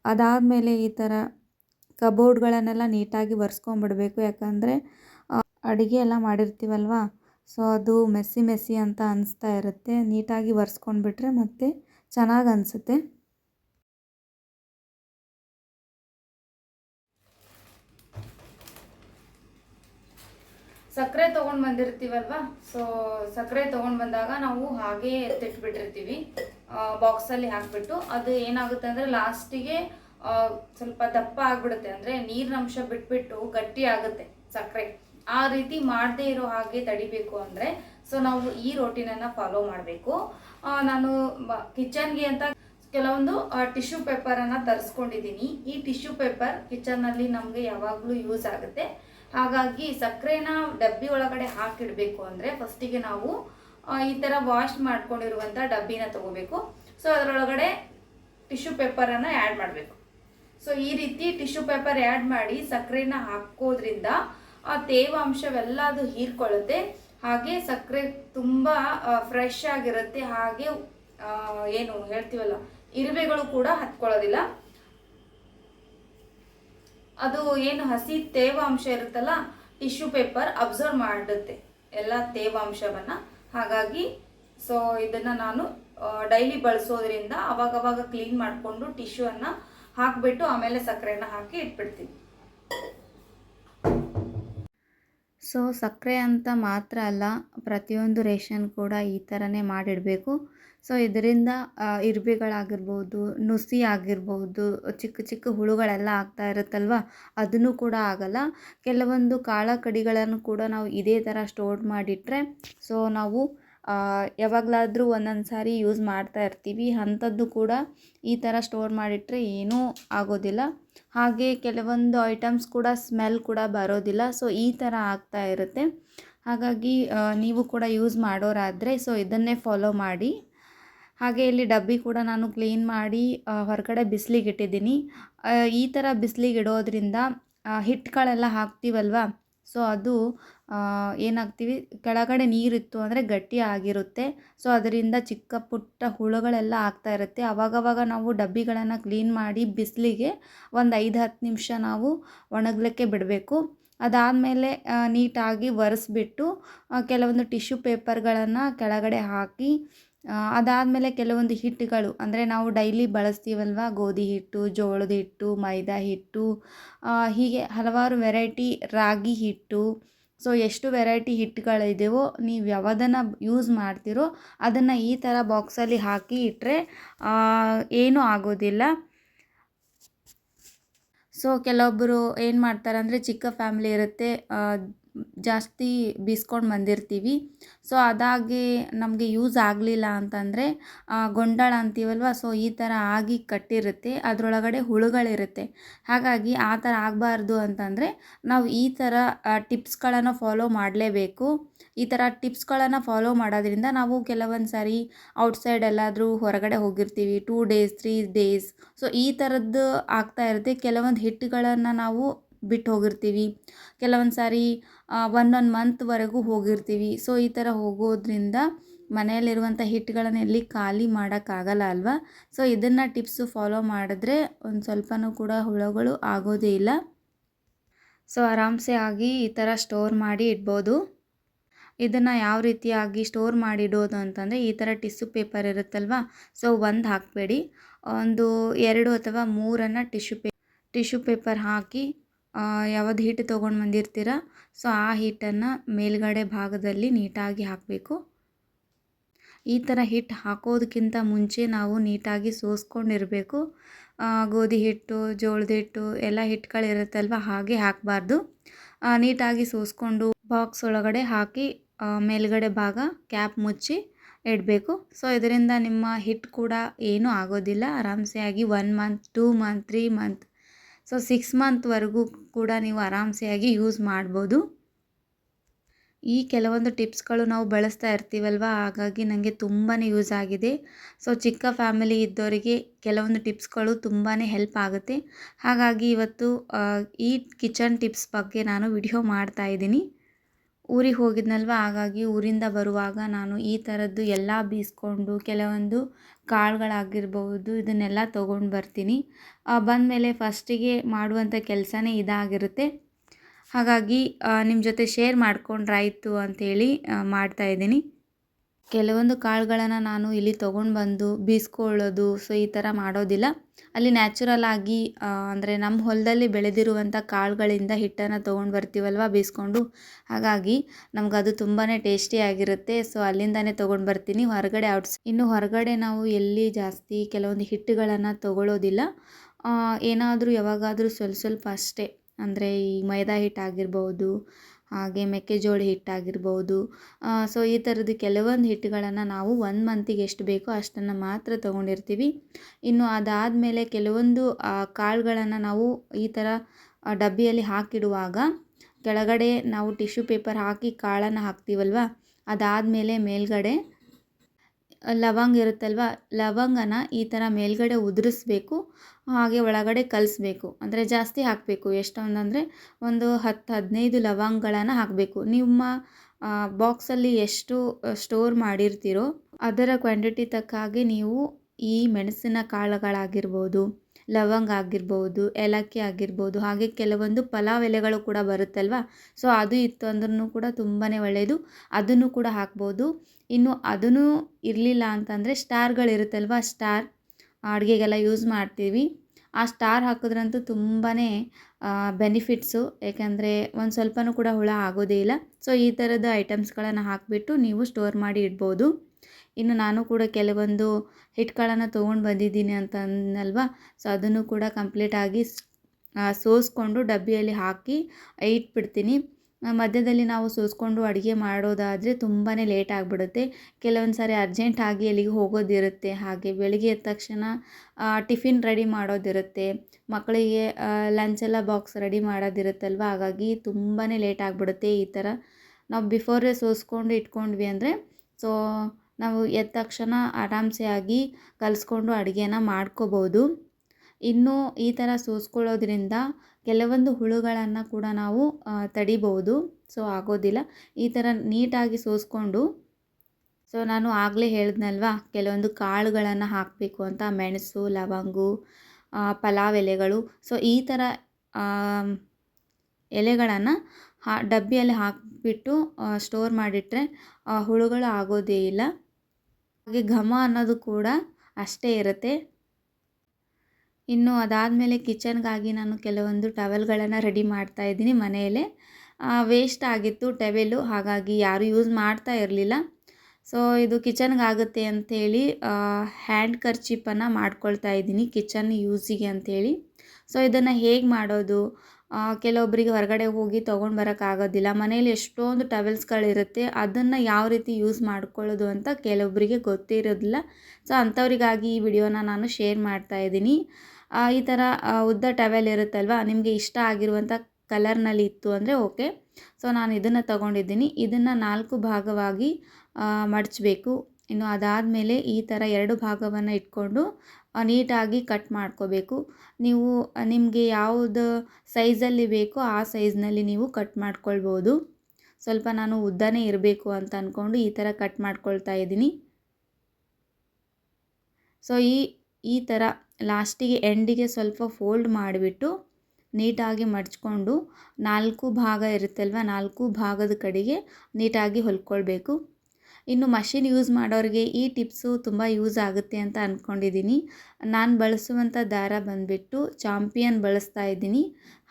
ಅದಾದಮೇಲೆ ಈ ಥರ ಕಬೋರ್ಡ್ಗಳನ್ನೆಲ್ಲ ನೀಟಾಗಿ ಒರೆಸ್ಕೊಂಬಿಡ್ಬೇಕು. ಯಾಕಂದರೆ ಅಡುಗೆ ಎಲ್ಲ ಮಾಡಿರ್ತೀವಲ್ವ? ಸೊ ಅದು ಮೆಸ್ಸಿ ಮೆಸ್ಸಿ ಅಂತ ಅನಿಸ್ತಾ ಇರುತ್ತೆ. ನೀಟಾಗಿ ಒರೆಸ್ಕೊಂಡ್ಬಿಟ್ರೆ ಮತ್ತೆ ಚೆನ್ನಾಗಿ ಅನಿಸುತ್ತೆ. ಸಕ್ಕರೆ ತೊಗೊಂಡು ಬಂದಿರ್ತೀವಲ್ವಾ? ಸೊ ಸಕ್ಕರೆ ತೊಗೊಂಡು ಬಂದಾಗ ನಾವು ಹಾಗೆ ಎತ್ತಿಟ್ಬಿಟ್ಟಿರ್ತೀವಿ ಬಾಕ್ಸಲ್ಲಿ ಹಾಕ್ಬಿಟ್ಟು ಅದು ಏನಾಗುತ್ತೆ ಅಂದರೆ ಲಾಸ್ಟಿಗೆ ಸ್ವಲ್ಪ ದಪ್ಪ ಆಗಿಬಿಡುತ್ತೆ. ಅಂದರೆ ನೀರಿನ ಅಂಶ ಬಿಟ್ಬಿಟ್ಟು ಗಟ್ಟಿ ಆಗುತ್ತೆ ಸಕ್ಕರೆ. ಆ ರೀತಿ ಮಾಡದೇ ಇರೋ ಹಾಗೆ ತಡಿಬೇಕು ಅಂದರೆ ಸೊ ನಾವು ಈ ರೋಟಿನನ್ನು ಫಾಲೋ ಮಾಡಬೇಕು. ನಾನು ಕಿಚನ್ಗೆ ಅಂತ ಕೆಲವೊಂದು ಟಿಶ್ಯೂ ಪೇಪರನ್ನು ತರಿಸ್ಕೊಂಡಿದ್ದೀನಿ. ಈ ಟಿಶ್ಯೂ ಪೇಪರ್ ಕಿಚನ್ನಲ್ಲಿ ನಮಗೆ ಯಾವಾಗಲೂ ಯೂಸ್ ಆಗುತ್ತೆ. ಹಾಗಾಗಿ ಸಕ್ಕರೆನ ಡಬ್ಬಿ ಒಳಗಡೆ ಹಾಕಿಡಬೇಕು ಅಂದರೆ ಫಸ್ಟಿಗೆ ನಾವು ಈ ಥರ ವಾಶ್ ಮಾಡ್ಕೊಂಡಿರುವಂತ ಡಬ್ಬಿನ ತಗೋಬೇಕು. ಸೊ, ಅದರೊಳಗಡೆ ಟಿಶ್ಯೂ ಪೇಪರನ್ನು ಆ್ಯಡ್ ಮಾಡಬೇಕು. ಸೊ, ಈ ರೀತಿ ಟಿಶ್ಯೂ ಪೇಪರ್ ಆ್ಯಡ್ ಮಾಡಿ ಸಕ್ಕರೆನ ಹಾಕೋದ್ರಿಂದ, ಆ ತೇವಾಂಶವೆಲ್ಲ ಅದು ಹೀರ್ಕೊಳ್ಳುತ್ತೆ. ಹಾಗೆ ಸಕ್ಕರೆ ತುಂಬ ಫ್ರೆಶ್ ಆಗಿರುತ್ತೆ. ಹಾಗೆ ಏನು ಹೇಳ್ತೀವಲ್ಲ ಇರುವೆಗಳು ಕೂಡ ಹತ್ಕೊಳ್ಳೋದಿಲ್ಲ. ಅದು ಏನು ಹಸಿ ತೇವಾಂಶ ಇರುತ್ತಲ್ಲ, ಟಿಶ್ಯೂ ಪೇಪರ್ ಅಬ್ಸರ್ವ್ ಮಾಡುತ್ತೆ ಎಲ್ಲ ತೇವಾಂಶವನ್ನು. ಹಾಗಾಗಿ ಸೊ ಇದನ್ನು ನಾನು ಡೈಲಿ ಬಳಸೋದ್ರಿಂದ ಅವಾಗವಾಗ ಕ್ಲೀನ್ ಮಾಡಿಕೊಂಡು ಟಿಶ್ಯೂವನ್ನು ಹಾಕಿಬಿಟ್ಟು ಆಮೇಲೆ ಸಕ್ಕರೆನ ಹಾಕಿ ಇಟ್ಬಿಡ್ತೀನಿ. ಸೊ ಸಕ್ಕರೆ ಅಂತ ಮಾತ್ರ ಅಲ್ಲ, ಪ್ರತಿಯೊಂದು ರೇಷನ್ ಕೂಡ ಈ ಥರನೇ ಮಾಡಿಡಬೇಕು. ಸೊ ಇದರಿಂದ ಇರುವೆಗಳಾಗಿರ್ಬೋದು ನುಸಿ ಆಗಿರ್ಬೋದು, ಚಿಕ್ಕ ಚಿಕ್ಕ ಹುಳುಗಳೆಲ್ಲ ಆಗ್ತಾ ಇರುತ್ತಲ್ವ? ಅದನ್ನು ಕೂಡ ಆಗಲ್ಲ. ಕೆಲವೊಂದು ಕಾಳ ಕಡಿಗಳನ್ನು ಕೂಡ ನಾವು ಇದೇ ಥರ ಸ್ಟೋರ್ ಮಾಡಿಟ್ಟರೆ ಸೊ ನಾವು ಯಾವಾಗಲಾದರೂ ಒಂದೊಂದು ಸಾರಿ ಯೂಸ್ ಮಾಡ್ತಾ ಇರ್ತೀವಿ. ಅಂಥದ್ದು ಕೂಡ ಈ ಥರ ಸ್ಟೋರ್ ಮಾಡಿಟ್ಟರೆ ಏನೂ ಆಗೋದಿಲ್ಲ. ಹಾಗೆ ಕೆಲವೊಂದು ಐಟಮ್ಸ್ ಕೂಡ ಸ್ಮೆಲ್ ಕೂಡ ಬರೋದಿಲ್ಲ. ಸೊ ಈ ಥರ ಆಗ್ತಾ ಇರುತ್ತೆ. ಹಾಗಾಗಿ ನೀವು ಕೂಡ ಯೂಸ್ ಮಾಡೋರಾದರೆ ಸೊ ಇದನ್ನೇ ಫಾಲೋ ಮಾಡಿ. ಹಾಗೆ ಇಲ್ಲಿ ಡಬ್ಬಿ ಕೂಡ ನಾನು ಕ್ಲೀನ್ ಮಾಡಿ ಹೊರಗಡೆ ಬಿಸಿಲಿಗೆ ಇಟ್ಟಿದ್ದೀನಿ. ಈ ಥರ ಬಿಸಿಲಿಗೆ ಇಡೋದ್ರಿಂದ ಹಿಟ್ಟುಗಳೆಲ್ಲ ಹಾಕ್ತೀವಲ್ವ? ಸೊ ಅದು ಏನಾಗ್ತೀವಿ? ಕೆಳಗಡೆ ನೀರಿತ್ತು ಅಂದರೆ ಗಟ್ಟಿ ಆಗಿರುತ್ತೆ. ಸೊ ಅದರಿಂದ ಚಿಕ್ಕ ಪುಟ್ಟ ಹುಳುಗಳೆಲ್ಲ ಆಗ್ತಾ ಇರುತ್ತೆ. ಆವಾಗವಾಗ ನಾವು ಡಬ್ಬಿಗಳನ್ನು ಕ್ಲೀನ್ ಮಾಡಿ ಬಿಸಿಲಿಗೆ ಒಂದು ಐದು ಹತ್ತು ನಿಮಿಷ ನಾವು ಒಣಗಲಿಕ್ಕೆ ಬಿಡಬೇಕು. ಅದಾದಮೇಲೆ ನೀಟಾಗಿ ಒರೆಸ್ಬಿಟ್ಟು ಕೆಲವೊಂದು ಟಿಶ್ಯೂ ಪೇಪರ್ಗಳನ್ನು ಕೆಳಗಡೆ ಹಾಕಿ ಅದಾದಮೇಲೆ ಕೆಲವೊಂದು ಹಿಟ್ಟುಗಳು, ಅಂದರೆ ನಾವು ಡೈಲಿ ಬಳಸ್ತೀವಲ್ವ? ಗೋಧಿ ಹಿಟ್ಟು, ಜೋಳದ ಹಿಟ್ಟು, ಮೈದಾ ಹಿಟ್ಟು ಹೀಗೆ ಹಲವಾರು ವೆರೈಟಿ ರಾಗಿ ಹಿಟ್ಟು. ಸೊ, ಎಷ್ಟು ವೆರೈಟಿ ಹಿಟ್ಟುಗಳಿದೆಯೋ ನೀವು ಯಾವುದನ್ನು ಯೂಸ್ ಮಾಡ್ತೀರೋ, ಅದನ್ನು ಈ ಥರ ಬಾಕ್ಸಲ್ಲಿ ಹಾಕಿ ಇಟ್ಟರೆ ಏನೂ ಆಗೋದಿಲ್ಲ. ಸೊ ಕೆಲವೊಬ್ಬರು ಏನು ಮಾಡ್ತಾರೆ ಅಂದರೆ ಚಿಕ್ಕ ಫ್ಯಾಮಿಲಿ ಇರುತ್ತೆ ಜಾಸ್ತಿ ಬೀಸ್ಕೊಂಡು ಬಂದಿರ್ತೀವಿ. ಸೊ ಅದಾಗಿ ನಮಗೆ ಯೂಸ್ ಆಗಲಿಲ್ಲ ಅಂತಂದರೆ ಗೊಂಡಾಳ ಅಂತೀವಲ್ವ? ಸೊ ಈ ಥರ ಆಗಿ ಕಟ್ಟಿರುತ್ತೆ. ಅದರೊಳಗಡೆ ಹುಳುಗಳಿರುತ್ತೆ. ಹಾಗಾಗಿ ಆ ಥರ ಆಗಬಾರ್ದು ಅಂತಂದರೆ, ನಾವು ಈ ಥರ ಟಿಪ್ಸ್ಗಳನ್ನು ಫಾಲೋ ಮಾಡಲೇಬೇಕು. ಈ ಥರ ಟಿಪ್ಸ್ಗಳನ್ನು ಫಾಲೋ ಮಾಡೋದ್ರಿಂದ ನಾವು ಕೆಲವೊಂದು ಸಾರಿ ಔಟ್ಸೈಡ್ ಎಲ್ಲಾದರೂ ಹೊರಗಡೆ ಹೋಗಿರ್ತೀವಿ. Two days three days so ಈ ಥರದ್ದು ಆಗ್ತಾ ಇರುತ್ತೆ. ಕೆಲವೊಂದು ಹಿಟ್ಟುಗಳನ್ನು ನಾವು ಬಿಟ್ಟು ಹೋಗಿರ್ತೀವಿ. ಕೆಲವೊಂದು ಸಾರಿ ಒನ್ ಒನ್ ಮಂತ್ವರೆಗೂ ಹೋಗಿರ್ತೀವಿ. ಸೊ ಈ ಥರ ಹೋಗೋದ್ರಿಂದ ಮನೆಯಲ್ಲಿರುವಂಥ ಹಿಟ್ಟುಗಳನ್ನು ಎಲ್ಲಿ ಖಾಲಿ ಮಾಡೋಕ್ಕಾಗಲ್ಲ ಅಲ್ವಾ? ಸೊ ಇದನ್ನು ಟಿಪ್ಸು ಫಾಲೋ ಮಾಡಿದ್ರೆ ಒಂದು ಸ್ವಲ್ಪನೂ ಕೂಡ ಹುಳಗಳು ಆಗೋದೇ ಇಲ್ಲ. ಸೊ ಆರಾಮ್ಸೆ ಆಗಿ ಈ ಥರ ಸ್ಟೋರ್ ಮಾಡಿ ಇಡ್ಬೋದು. ಇದನ್ನು ಯಾವ ರೀತಿಯಾಗಿ ಸ್ಟೋರ್ ಮಾಡಿಡೋದು ಅಂತಂದರೆ ಈ ಥರ ಟಿಶ್ಯೂ ಪೇಪರ್ ಇರುತ್ತಲ್ವ? ಸೊ ಒಂದು ಹಾಕಬೇಡಿ. ಒಂದು ಎರಡು ಅಥವಾ ಮೂರನ್ನು ಟಿಶ್ಯೂ ಪೇ, ಟಿಶ್ಯೂ ಪೇಪರ್ ಹಾಕಿ ಯಾವುದು ಹಿಟ್ಟು ತೊಗೊಂಡು ಬಂದಿರ್ತೀರ? ಸೊ ಆ ಹಿಟ್ಟನ್ನು ಮೇಲುಗಡೆ ಭಾಗದಲ್ಲಿ ನೀಟಾಗಿ ಹಾಕಬೇಕು. ಈ ಥರ ಹಿಟ್ಟು ಹಾಕೋದಕ್ಕಿಂತ ಮುಂಚೆ ನಾವು ನೀಟಾಗಿ ಸೋಸ್ಕೊಂಡಿರಬೇಕು. ಗೋಧಿ ಹಿಟ್ಟು, ಜೋಳದ ಹಿಟ್ಟು ಎಲ್ಲ ಹಿಟ್ಟುಗಳಿರುತ್ತಲ್ವ ಹಾಗೆ ಹಾಕಬಾರ್ದು. ನೀಟಾಗಿ ಸೋಸ್ಕೊಂಡು ಬಾಕ್ಸ್ ಒಳಗಡೆ ಹಾಕಿ ಮೇಲುಗಡೆ ಭಾಗ ಕ್ಯಾಪ್ ಮುಚ್ಚಿ ಇಡಬೇಕು. ಸೊ ಇದರಿಂದ ನಿಮ್ಮ ಹಿಟ್ಟು ಕೂಡ ಏನೂ ಆಗೋದಿಲ್ಲ. ಆರಾಮ್ಸೆ ಆಗಿ one month two month three month so six ಮಂತ್ವರೆಗೂ ಕೂಡ ನೀವು ಆರಾಮ್ಸೆಯಾಗಿ ಯೂಸ್ ಮಾಡ್ಬೋದು. ಈ ಕೆಲವೊಂದು ಟಿಪ್ಸ್ಗಳು ನಾವು ಬಳಸ್ತಾ ಇರ್ತೀವಲ್ವ? ಹಾಗಾಗಿ ನನಗೆ ತುಂಬಾ ಯೂಸ್ ಆಗಿದೆ. ಸೊ ಚಿಕ್ಕ ಫ್ಯಾಮಿಲಿ ಇದ್ದವರಿಗೆ ಕೆಲವೊಂದು ಟಿಪ್ಸ್ಗಳು ತುಂಬಾ ಹೆಲ್ಪ್ ಆಗುತ್ತೆ. ಹಾಗಾಗಿ ಇವತ್ತು ಈ ಕಿಚನ್ ಟಿಪ್ಸ್ ಬಗ್ಗೆ ನಾನು ವಿಡಿಯೋ ಮಾಡ್ತಾ ಇದ್ದೀನಿ. ಊರಿಗೆ ಹೋಗಿದ್ನಲ್ವ? ಹಾಗಾಗಿ ಊರಿಂದ ಬರುವಾಗ ನಾನು ಈ ಥರದ್ದು ಎಲ್ಲ ಬೀಸ್ಕೊಂಡು ಕೆಲವೊಂದು ಕಾಳುಗಳಾಗಿರ್ಬೋದು ಇದನ್ನೆಲ್ಲ ತೊಗೊಂಡು ಬರ್ತೀನಿ. ಬಂದಮೇಲೆ ಫಸ್ಟಿಗೆ ಮಾಡುವಂಥ ಕೆಲಸನೇ ಇದಾಗಿರುತ್ತೆ. ಹಾಗಾಗಿ ನಿಮ್ಮ ಜೊತೆ ಶೇರ್ ಮಾಡ್ಕೊಂಡ್ರಾಯ್ತು ಅಂಥೇಳಿ ಮಾಡ್ತಾಯಿದ್ದೀನಿ ಕೆಲವೊಂದು ಕಾಳುಗಳನ್ನು ನಾನು ಇಲ್ಲಿ ತೊಗೊಂಡು ಬಂದು ಬೀಸ್ಕೊಳ್ಳೋದು, ಸೊ ಈ ಥರ ಮಾಡೋದಿಲ್ಲ. ಅಲ್ಲಿ ನ್ಯಾಚುರಲ್ ಆಗಿ ಅಂದರೆ ನಮ್ಮ ಹೊಲದಲ್ಲಿ ಬೆಳೆದಿರುವಂಥ ಕಾಳುಗಳಿಂದ ಹಿಟ್ಟನ್ನು ತೊಗೊಂಡು ಬರ್ತೀವಲ್ವ ಬೀಸ್ಕೊಂಡು? ಹಾಗಾಗಿ ನಮ್ಗೆ ಅದು ತುಂಬಾ ಟೇಸ್ಟಿಯಾಗಿರುತ್ತೆ ಸೊ ಅಲ್ಲಿಂದಾನೆ ತೊಗೊಂಡು ಬರ್ತೀನಿ. ಹೊರಗಡೆ ಔಟ್ಸ್ ಇನ್ನು ಹೊರಗಡೆ ನಾವು ಎಲ್ಲಿ ಜಾಸ್ತಿ ಕೆಲವೊಂದು ಹಿಟ್ಟುಗಳನ್ನು ತೊಗೊಳ್ಳೋದಿಲ್ಲ ಏನಾದರೂ ಯಾವಾಗಾದರೂ ಸ್ವಲ್ಪ ಸ್ವಲ್ಪ ಅಷ್ಟೇ. ಅಂದರೆ ಈ ಮೈದಾ ಹಿಟ್ಟು ಹಾಗೆ ಮೆಕ್ಕೆಜೋಳ ಹಿಟ್ಟಾಗಿರ್ಬೋದು. ಸೊ ಈ ಥರದ್ದು ಕೆಲವೊಂದು ಹಿಟ್ಟುಗಳನ್ನು ನಾವು ಒಂದು ಮಂತಿಗೆ ಎಷ್ಟು ಬೇಕೋ ಅಷ್ಟನ್ನು ಮಾತ್ರ ತೊಗೊಂಡಿರ್ತೀವಿ. ಇನ್ನು ಅದಾದಮೇಲೆ ಕೆಲವೊಂದು ಕಾಳುಗಳನ್ನು ನಾವು ಈ ಥರ ಡಬ್ಬಿಯಲ್ಲಿ ಹಾಕಿಡುವಾಗ ಕೆಳಗಡೆ ನಾವು ಟಿಶ್ಯೂ ಪೇಪರ್ ಹಾಕಿ ಕಾಳನ್ನು ಹಾಕ್ತೀವಲ್ವ? ಅದಾದಮೇಲೆ ಮೇಲ್ಗಡೆ ಲವಂಗ ಇರುತ್ತಲ್ವ, ಲವಂಗನ ಈ ಥರ ಮೇಲ್ಗಡೆ ಉದುರಿಸ್ಬೇಕು, ಹಾಗೆ ಒಳಗಡೆ ಕಲಿಸ್ಬೇಕು. ಅಂದರೆ ಜಾಸ್ತಿ ಹಾಕಬೇಕು. ಎಷ್ಟೊಂದಂದರೆ ಒಂದು ಹತ್ತು ಹದಿನೈದು ಲವಂಗಗಳನ್ನು ಹಾಕಬೇಕು. ನಿಮ್ಮ ಬಾಕ್ಸಲ್ಲಿ ಎಷ್ಟು ಸ್ಟೋರ್ ಮಾಡಿರ್ತೀರೋ ಅದರ ಕ್ವಾಂಟಿಟಿ ತಕ್ಕ ಹಾಗೆ ನೀವು ಈ ಮೆಣಸಿನ ಕಾಳುಗಳಾಗಿರ್ಬೋದು ಲವಂಗ ಆಗಿರ್ಬೋದು, ಏಲಕ್ಕಿ ಆಗಿರ್ಬೋದು, ಹಾಗೆ ಕೆಲವೊಂದು ಪಲಾವ್ ಎಲೆಗಳು ಕೂಡ ಬರುತ್ತಲ್ವ? ಸೊ ಅದು ಇತ್ತು ಅಂದ್ರೂ ಕೂಡ ತುಂಬಾ ಒಳ್ಳೆಯದು ಅದನ್ನು ಕೂಡ ಹಾಕ್ಬೋದು. ಇನ್ನು ಅದನ್ನು ಇರಲಿಲ್ಲ ಅಂತಂದರೆ ಸ್ಟಾರ್ಗಳಿರುತ್ತಲ್ವ ಸ್ಟಾರ್ ಅಡುಗೆಗೆಲ್ಲ ಯೂಸ್ ಮಾಡ್ತೀವಿ. ಆ ಸ್ಟಾರ್ ಹಾಕಿದ್ರಂತೂ ತುಂಬಾ ಬೆನಿಫಿಟ್ಸು ಯಾಕೆಂದರೆ ಒಂದು ಸ್ವಲ್ಪನೂ ಕೂಡ ಹುಳ ಆಗೋದೇ ಇಲ್ಲ. ಸೊ ಈ ಥರದ ಐಟಮ್ಸ್ಗಳನ್ನು ಹಾಕಿಬಿಟ್ಟು ನೀವು ಸ್ಟೋರ್ ಮಾಡಿ ಇಡ್ಬೋದು. ಇನ್ನು ನಾನು ಕೂಡ ಕೆಲವೊಂದು ಹಿಟ್ಗಳನ್ನು ತೊಗೊಂಡು ಬಂದಿದ್ದೀನಿ ಅಂತ ಅಂದಲ್ವಾ ಸೊ ಅದನ್ನು ಕೂಡ ಕಂಪ್ಲೀಟಾಗಿ ಸೋಸ್ಕೊಂಡು ಡಬ್ಬಿಯಲ್ಲಿ ಹಾಕಿ ಇಟ್ಬಿಡ್ತೀನಿ ಮಧ್ಯದಲ್ಲಿ ನಾವು ಸೋಸ್ಕೊಂಡು ಅಡುಗೆ ಮಾಡೋದಾದರೆ ತುಂಬಾ ಲೇಟ್ ಆಗಿಬಿಡುತ್ತೆ. ಕೆಲವೊಂದು ಸಾರಿ ಅರ್ಜೆಂಟಾಗಿ ಎಲ್ಲಿಗೆ ಹೋಗೋದಿರುತ್ತೆ, ಹಾಗೆ ಬೆಳಿಗ್ಗೆ ಎದ್ದ ತಕ್ಷಣ ಟಿಫಿನ್ ರೆಡಿ ಮಾಡೋದಿರುತ್ತೆ. ಮಕ್ಕಳಿಗೆ ಲಂಚೆಲ್ಲ ಬಾಕ್ಸ್ ರೆಡಿ ಮಾಡೋದಿರುತ್ತಲ್ವ? ಹಾಗಾಗಿ ತುಂಬಾ ಲೇಟ್ ಆಗಿಬಿಡುತ್ತೆ ಈ ಥರ. ನಾವು ಬಿಫೋರೇ ಸೋಸ್ಕೊಂಡು ಇಟ್ಕೊಂಡ್ವಿ ಅಂದರೆ ಸೊ ನಾವು ಎದ್ದ ತಕ್ಷಣ ಆರಾಮ್ಸೆ ಆಗಿ ಕಲಿಸ್ಕೊಂಡು ಅಡುಗೆನ ಮಾಡ್ಕೋಬೋದು. ಇನ್ನೂ ಈ ಥರ ಸೋಸ್ಕೊಳ್ಳೋದ್ರಿಂದ ಕೆಲವೊಂದು ಹುಳುಗಳನ್ನು ಕೂಡ ನಾವು ತಡಿಬೋದು. ಸೊ, ಆಗೋದಿಲ್ಲ. ಈ ಥರ ನೀಟಾಗಿ ಸೋಸ್ಕೊಂಡು, ಸೊ, ನಾನು ಆಗಲೇ ಹೇಳಿದ್ನಲ್ವಾ, ಕೆಲವೊಂದು ಕಾಳುಗಳನ್ನು ಹಾಕಬೇಕು ಅಂತ. ಮೆಣಸು, ಲವಂಗು ಪಲಾವ್ ಎಲೆಗಳು. ಸೊ, ಈ ಥರ ಎಲೆಗಳನ್ನು ಹಾ, ಡಬ್ಬಿಯಲ್ಲಿ ಹಾಕಿಬಿಟ್ಟು ಸ್ಟೋರ್ ಮಾಡಿಟ್ರೆ ಹುಳುಗಳು ಆಗೋದೇ ಇಲ್ಲ. ಹಾಗೆ ಘಮ ಅನ್ನೋದು ಕೂಡ ಅಷ್ಟೇ ಇರುತ್ತೆ. ಇನ್ನು ಅದಾದಮೇಲೆ ಕಿಚನ್ಗಾಗಿ ನಾನು ಕೆಲವೊಂದು ಟವೆಲ್ಗಳನ್ನು ರೆಡಿ ಮಾಡ್ತಾ ಇದ್ದೀನಿ ಮನೆಯಲ್ಲೇ. ವೇಸ್ಟ್ ಆಗಿತ್ತು ಟವೆಲು, ಹಾಗಾಗಿ ಯಾರು ಯೂಸ್ ಮಾಡ್ತಾ ಇರಲಿಲ್ಲ. ಸೊ, ಇದು ಕಿಚನ್ಗೆ ಆಗುತ್ತೆ ಅಂಥೇಳಿ ಹ್ಯಾಂಡ್ ಕರ್ಚಿಪನ್ನು ಮಾಡ್ಕೊಳ್ತಾ ಇದ್ದೀನಿ ಕಿಚನ್ ಯೂಸಿಗೆ ಅಂಥೇಳಿ. ಸೊ, ಇದನ್ನು ಹೇಗೆ ಮಾಡೋದು? ಕೆಲವೊಬ್ಬರಿಗೆ ಹೊರಗಡೆ ಹೋಗಿ ತೊಗೊಂಡು ಬರೋಕ್ಕಾಗೋದಿಲ್ಲ ಮನೇಲಿ ಎಷ್ಟೊಂದು ಟವೆಲ್ಸ್ಗಳಿರುತ್ತೆ, ಅದನ್ನು ಯಾವ ರೀತಿ ಯೂಸ್ ಮಾಡ್ಕೊಳ್ಳೋದು ಅಂತ ಕೆಲವೊಬ್ಬರಿಗೆ ಗೊತ್ತಿರೋದಿಲ್ಲ. ಸೊ, ಅಂಥವರಿಗಾಗಿ ಈ ವಿಡಿಯೋನ ನಾನು ಶೇರ್ ಮಾಡ್ತಾ ಇದ್ದೀನಿ. ಈ ಥರ ಉದ್ದ ಟವೆಲ್ ಇರುತ್ತಲ್ವ, ನಿಮಗೆ ಇಷ್ಟ ಆಗಿರುವಂಥ ಕಲರ್ನಲ್ಲಿ ಇತ್ತು ಅಂದರೆ ಓಕೆ. ಸೊ, ನಾನು ಇದನ್ನು ತಗೊಂಡಿದ್ದೀನಿ. ಇದನ್ನು ನಾಲ್ಕು ಭಾಗವಾಗಿ ಮಡಚಬೇಕು. ಇನ್ನು ಅದಾದಮೇಲೆ ಈ ಥರ ಎರಡು ಭಾಗವನ್ನು ಇಟ್ಕೊಂಡು ನೀಟಾಗಿ ಕಟ್ ಮಾಡ್ಕೋಬೇಕು. ನೀವು ನಿಮಗೆ ಯಾವುದು ಸೈಜಲ್ಲಿ ಬೇಕೋ ಆ ಸೈಜ್ನಲ್ಲಿ ನೀವು ಕಟ್ ಮಾಡ್ಕೊಳ್ಬೋದು. ಸ್ವಲ್ಪ ನಾನು ಉದ್ದನೇ ಇರಬೇಕು ಅಂತ ಅಂದ್ಕೊಂಡು ಈ ಥರ ಕಟ್ ಮಾಡ್ಕೊಳ್ತಾ ಇದ್ದೀನಿ. ಸೊ, ಈ ಈ ಥರ ಲಾಸ್ಟಿಗೆ ಎಂಡಿಗೆ ಸ್ವಲ್ಪ ಫೋಲ್ಡ್ ಮಾಡಿಬಿಟ್ಟು ನೀಟಾಗಿ ಮಡಚ್ಕೊಂಡು ನಾಲ್ಕು ಭಾಗ ಇರುತ್ತಲ್ವ, ನಾಲ್ಕು ಭಾಗದ ಕಡೆಗೆ ನೀಟಾಗಿ ಹೊಲ್ಕೊಳ್ಬೇಕು. ಇನ್ನು ಮಷಿನ್ ಯೂಸ್ ಮಾಡೋರಿಗೆ ಈ ಟಿಪ್ಸು ತುಂಬ ಯೂಸ್ ಆಗುತ್ತೆ ಅಂತ ಅಂದ್ಕೊಂಡಿದ್ದೀನಿ ನಾನು ಬಳಸುವಂಥ ದಾರ ಬಂದುಬಿಟ್ಟು ಚಾಂಪಿಯನ್ ಬಳಸ್ತಾ ಇದ್ದೀನಿ.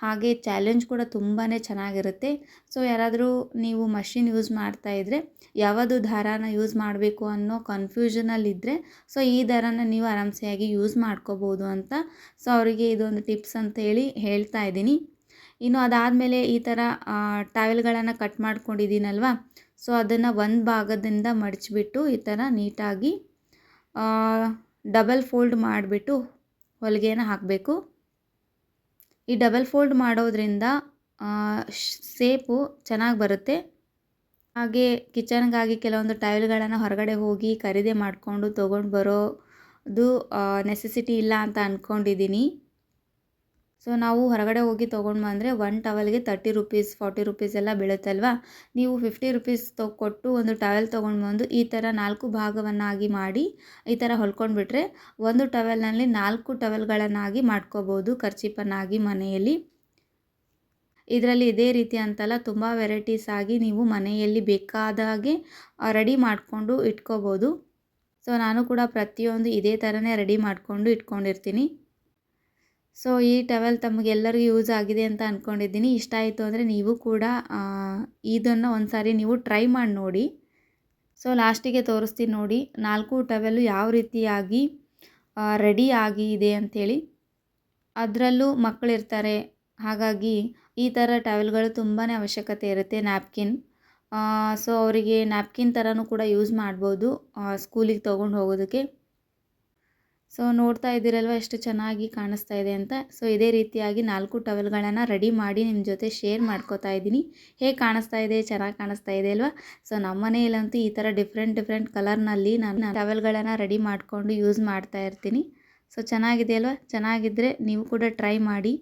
ಹಾಗೆ ಚಾಲೆಂಜ್ ಕೂಡ ತುಂಬಾ ಚೆನ್ನಾಗಿರುತ್ತೆ. ಸೊ, ಯಾರಾದರೂ ನೀವು ಮಷಿನ್ ಯೂಸ್ ಮಾಡ್ತಾ ಇದ್ದರೆ ಯಾವುದು ದಾರಾನ ಯೂಸ್ ಮಾಡಬೇಕು ಅನ್ನೋ ಕನ್ಫ್ಯೂಷನಲ್ಲಿದ್ದರೆ ಸೊ, ಈ ದಾರಾನ ನೀವು ಆರಾಮ್ಸೆಯಾಗಿ ಯೂಸ್ ಮಾಡ್ಕೋಬೋದು ಅಂತ ಸೊ, ಅವರಿಗೆ ಇದೊಂದು ಟಿಪ್ಸ್ ಅಂತ ಹೇಳಿ ಹೇಳ್ತಾ ಇದ್ದೀನಿ. ಇನ್ನು ಅದಾದಮೇಲೆ ಈ ಥರ ಟಾವೆಲ್ಗಳನ್ನು ಕಟ್ ಮಾಡ್ಕೊಂಡಿದ್ದೀನಲ್ವ? ಸೊ ಅದನ್ನು ಒಂದು ಭಾಗದಿಂದ ಮಡಚಿಬಿಟ್ಟು ಈ ಥರ ನೀಟಾಗಿ ಡಬಲ್ ಫೋಲ್ಡ್ ಮಾಡಿಬಿಟ್ಟು ಹೊಲಿಗೆನ ಹಾಕಬೇಕು. ಈ ಡಬಲ್ ಫೋಲ್ಡ್ ಮಾಡೋದ್ರಿಂದ ಸೇಪು ಚೆನ್ನಾಗಿ ಬರುತ್ತೆ. ಹಾಗೆ ಕಿಚನ್ಗಾಗಿ ಕೆಲವೊಂದು ಟೈಲ್ಗಳನ್ನು ಹೊರಗಡೆ ಹೋಗಿ ಖರೀದಿ ಮಾಡಿಕೊಂಡು ತೊಗೊಂಡು ಬರೋದು ನೆಸೆಸಿಟಿ ಇಲ್ಲ ಅಂತ ಅಂದ್ಕೊಂಡಿದ್ದೀನಿ ಸೊ ನಾವು ಹೊರಗಡೆ ಹೋಗಿ ತೊಗೊಂಡು ಬಂದರೆ ಒನ್ ಟವೆಲ್ಗೆ ತರ್ಟಿ ರುಪೀಸ್ ಫಾರ್ಟಿ ರುಪೀಸ್ ಎಲ್ಲ ಬೀಳುತ್ತಲ್ವಾ? ನೀವು ಫಿಫ್ಟಿ ರುಪೀಸ್ ತೊ, ಕೊಟ್ಟು ಒಂದು ಟವೆಲ್ ತೊಗೊಂಡು ಬಂದು ಈ ಥರ ನಾಲ್ಕು ಭಾಗವನ್ನಾಗಿ ಮಾಡಿ, ಈ ಥರ ಹೊಲ್ಕೊಂಡ್ಬಿಟ್ರೆ ಒಂದು ಟವೆಲ್ನಲ್ಲಿ ನಾಲ್ಕು ಟವೆಲ್ಗಳನ್ನಾಗಿ ಮಾಡ್ಕೋಬೋದು ಖರ್ಚಿಪನ್ನಾಗಿ ಮನೆಯಲ್ಲಿ. ಇದರಲ್ಲಿ ಇದೇ ರೀತಿ ಅಂತಲ್ಲ, ತುಂಬ ವೆರೈಟೀಸ್ ಆಗಿ ನೀವು ಮನೆಯಲ್ಲಿ ಬೇಕಾದಾಗೆ ರೆಡಿ ಮಾಡಿಕೊಂಡು ಇಟ್ಕೋಬೋದು. ಸೊ ನಾನು ಕೂಡ ಪ್ರತಿಯೊಂದು ಇದೇ ಥರನೇ ರೆಡಿ ಮಾಡಿಕೊಂಡು ಇಟ್ಕೊಂಡಿರ್ತೀನಿ. ಸೊ ಈ ಟವೆಲ್ ತಮಗೆಲ್ಲರಿಗೂ ಯೂಸ್ ಆಗಿದೆ ಅಂತ ಅಂದ್ಕೊಂಡಿದ್ದೀನಿ ಇಷ್ಟ ಆಯಿತು ಅಂದರೆ ನೀವು ಕೂಡ ಇದನ್ನು ಒಂದು ಸಾರಿ ನೀವು ಟ್ರೈ ಮಾಡಿ ನೋಡಿ. ಸೊ ಲಾಸ್ಟಿಗೆ ತೋರಿಸ್ತೀನಿ ನೋಡಿ. ನಾಲ್ಕು ಟವೆಲ್ಲು ಯಾವ ರೀತಿಯಾಗಿ ರೆಡಿ ಆಗಿ ಇದೆ ಅಂಥೇಳಿ ಅದರಲ್ಲೂ ಮಕ್ಕಳಿರ್ತಾರೆ ಹಾಗಾಗಿ ಈ ಥರ ಟವೆಲ್ಗಳು ತುಂಬಾ ಅವಶ್ಯಕತೆ ಇರುತ್ತೆ ನ್ಯಾಪ್ಕಿನ್ ಸೊ ಅವರಿಗೆ ನ್ಯಾಪ್ಕಿನ್ ಥರನೂ ಕೂಡ ಯೂಸ್ ಮಾಡ್ಬೋದು ಸ್ಕೂಲಿಗೆ ತೊಗೊಂಡು ಹೋಗೋದಕ್ಕೆ. ಸೊ ನೋಡ್ತಾ ಇದ್ದೀರಲ್ವ ಎಷ್ಟು ಚೆನ್ನಾಗಿ ಕಾಣಿಸ್ತಾ ಇದೆ ಅಂತ. ಸೊ ಇದೇ ರೀತಿಯಾಗಿ ನಾಲ್ಕು ಟವೆಲ್ಗಳನ್ನು ರೆಡಿ ಮಾಡಿ ನಿಮ್ಮ ಜೊತೆ ಶೇರ್ ಮಾಡ್ಕೋತಾ ಇದ್ದೀನಿ. ಹೇಗೆ ಕಾಣಿಸ್ತಾ ಇದೆ, ಚೆನ್ನಾಗಿ ಕಾಣಿಸ್ತಾ ಇದೆ ಅಲ್ವಾ? ಸೊ ನಮ್ಮ ಮನೆಯಲ್ಲಂತೂ ಈ ಥರ ಡಿಫ್ರೆಂಟ್ ಡಿಫ್ರೆಂಟ್ ಕಲರ್ನಲ್ಲಿ ನಾನು ಟವೆಲ್ಗಳನ್ನು ರೆಡಿ ಮಾಡಿಕೊಂಡು ಯೂಸ್ ಮಾಡ್ತಾ ಇರ್ತೀನಿ. ಸೊ ಚೆನ್ನಾಗಿದೆ ಅಲ್ವಾ? ಚೆನ್ನಾಗಿದ್ದರೆ ನೀವು ಕೂಡ ಟ್ರೈ ಮಾಡಿ.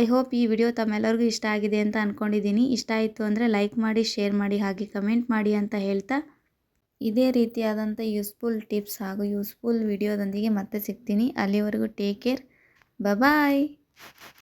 ಐ ಹೋಪ್ ಈ ವಿಡಿಯೋ ತಮ್ಮೆಲ್ಲರಿಗೂ ಇಷ್ಟ ಆಗಿದೆ ಅಂತ ಅಂದ್ಕೊಂಡಿದ್ದೀನಿ ಇಷ್ಟ ಆಯಿತು ಅಂದರೆ ಲೈಕ್ ಮಾಡಿ, ಶೇರ್ ಮಾಡಿ, ಹಾಗೆ ಕಮೆಂಟ್ ಮಾಡಿ ಅಂತ ಹೇಳ್ತಾ ಇದೇ ರೀತಿಯಾದಂಥ ಯೂಸ್ಫುಲ್ ಟಿಪ್ಸ್ ಹಾಗೂ ಯೂಸ್ಫುಲ್ ವಿಡಿಯೋದೊಂದಿಗೆ ಮತ್ತೆ ಸಿಗ್ತೀನಿ. ಅಲ್ಲಿವರೆಗೂ ಟೇಕ್ ಕೇರ್ ಬಾಯ್